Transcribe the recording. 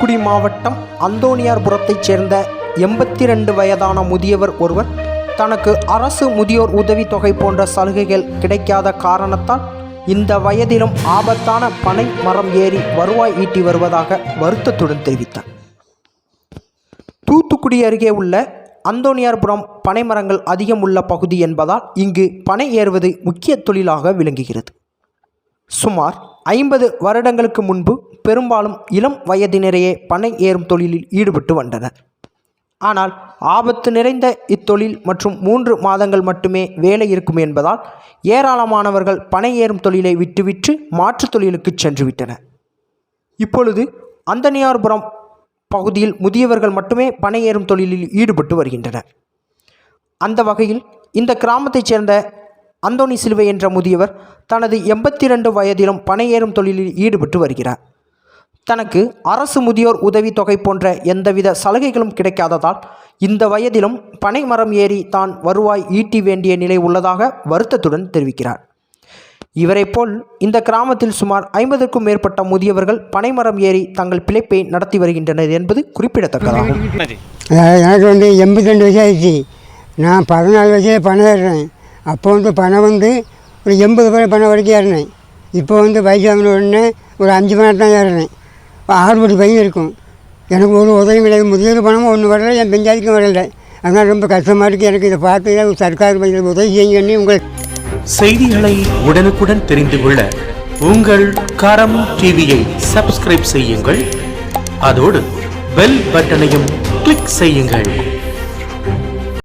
தூத்துக்குடி மாவட்டம் அந்தோணியார்புரத்தைச் சேர்ந்த எண்பத்தி ரெண்டு வயதான முதியவர் ஒருவர் தனக்கு அரசு முதியோர் உதவித்தொகை போன்ற சலுகைகள் கிடைக்காத காரணத்தால் இந்த வயதிலும் ஆபத்தான பனை மரம் ஏறி வருவாய் ஈட்டி வருவதாக வருத்தத்துடன் தெரிவித்தார். தூத்துக்குடி அருகே உள்ள அந்தோணியார்புரம் பனைமரங்கள் அதிகம் உள்ள பகுதி என்பதால் இங்கு பனை ஏறுவது முக்கிய தொழிலாக விளங்குகிறது. சுமார் ஐம்பது வருடங்களுக்கு முன்பு பெரும்பாலும் இளம் வயதினரையே பனை ஏறும் தொழிலில் ஈடுபட்டு வந்தனர். ஆனால் ஆபத்து நிறைந்த இத்தொழில் மற்றும் மூன்று மாதங்கள் மட்டுமே வேலை இருக்கும் என்பதால் ஏராளமானவர்கள் பனை ஏறும் தொழிலை விட்டுவிட்டு மாற்றுத் தொழிலுக்கு சென்றுவிட்டனர். இப்பொழுது அந்தனியார்புரம் பகுதியில் முதியவர்கள் மட்டுமே பனை ஏறும் தொழிலில் ஈடுபட்டு வருகின்றனர். அந்த வகையில் இந்த கிராமத்தைச் சேர்ந்த அந்தோணி சிலுவை என்ற முதியவர் தனது எண்பத்தி ரெண்டு வயதிலும் பனை ஏறும் தொழிலில் ஈடுபட்டு வருகிறார். தனக்கு அரசு முதியோர் உதவித்தொகை போன்ற எந்தவித சலுகைகளும் கிடைக்காததால் இந்த வயதிலும் பனை மரம் ஏறி தான் வருவாய் ஈட்டி வேண்டிய நிலை உள்ளதாக வருத்தத்துடன் தெரிவிக்கிறார். இவரைப் போல் இந்த கிராமத்தில் சுமார் ஐம்பதுக்கும் மேற்பட்ட முதியவர்கள் பனைமரம் ஏறி தங்கள் பிழைப்பை நடத்தி வருகின்றனர் என்பது குறிப்பிடத்தக்கதாகும். எனக்கு வந்து எண்பத்தி ரெண்டு வயசு ஆயிடுச்சு. நான் பதினாலு வயசே பணம் ஏறுறேன். அப்போ வந்து பணம் வந்து ஒரு எண்பது பேர் பணம் வரைக்கும் ஏறினேன். இப்போ வந்து வயசாகின உடனே ஒரு அஞ்சு மணி தான் ஏறினேன். ஆறு படி பையன் இருக்கும். எனக்கு ஒரு உதவியும் கிடையாது. முதியோர் பணமும் ஒன்று வரல என் பெஞ்சாதிக்கும் வரல. அதனால் ரொம்ப கஷ்டமாக இருக்குது எனக்கு இதை பார்த்து சர்க்கார் கொஞ்சம் உதவி செய்யுங்கன்னு உங்கள் செய்திகளை உடனுக்குடன் தெரிந்து கொள்ள உங்கள் கரம் டிவியை சப்ஸ்கிரைப் செய்யுங்கள். அதோடு பெல் பட்டனையும் கிளிக் செய்யுங்கள்.